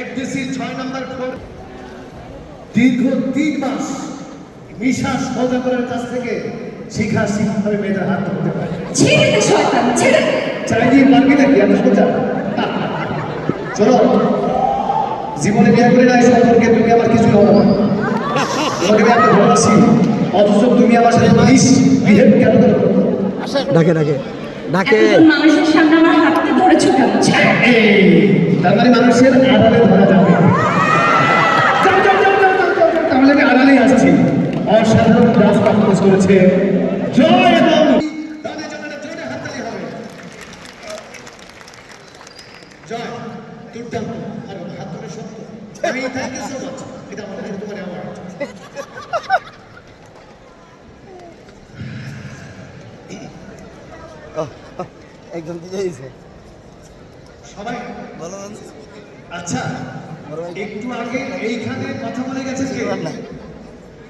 FDC ছয় নম্বর floor দীর্ঘ তিন মাস মিশা সৌদাগরের কাছ থেকে শিখা শিখাভাবে মেয়েদের হাত ধরতে পারে। ছেড়ে দে শয়তান ছেড়ে চাইনি পারবি নাকি এত সোজা। চলো জীবনে বিয়ে করে নাই সম্পর্কে তুমি আমার কিছু হবে না। তোমাকে আমি ভালোবাসি অথচ তুমি আমার সাথে মিস বিহেভ কেন করো? ডাকে ডাকে ডাকে। মানুষের সামনে আমার হাততে ধরেছো কেন? মানে মানুষের আড়ালে ধরা যাবে। তাহলে আমি আড়ালেই আসছি। অসাধারণ ডান্স পারফরমেন্স করেছে। জয় এবং জয়, দুর্দান্ত। আর সবাই ভালো আচ্ছা একটু আগে এইখানে কথা বলে গেছে কে?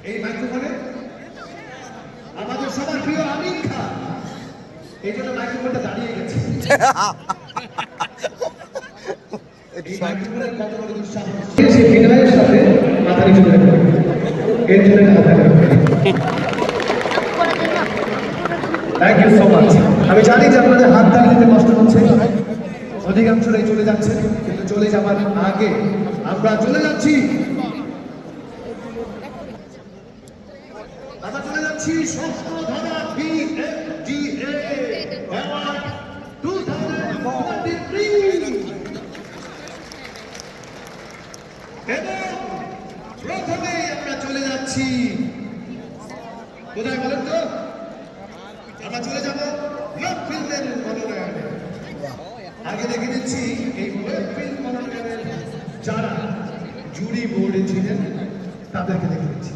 এই মাইক্রোফোনে আমাদের সবার প্রিয় আমিন খান। এই জন্য মাইক্রোফোনটা দাঁড়িয়ে গেছে। এই মাইক্রোফোনের কত বড় দুঃসাহস? সে বিনয়ের সাথে মাথা নিচু করে এর জন্য মাথা থ্যাংক ইউ সো মাচ আমি জানি যে অধিকাংশরাই চলে যাচ্ছে কিন্তু চলে যাবার আগে আমরা চলে যাচ্ছি। কোথায় বলেন তো? আমরা চলে যাব ওয়েব মনোনয়নে আগে দেখে দিচ্ছি এই যারা জুরি বোর্ডে ছিলেন তাদেরকে দেখে দিচ্ছি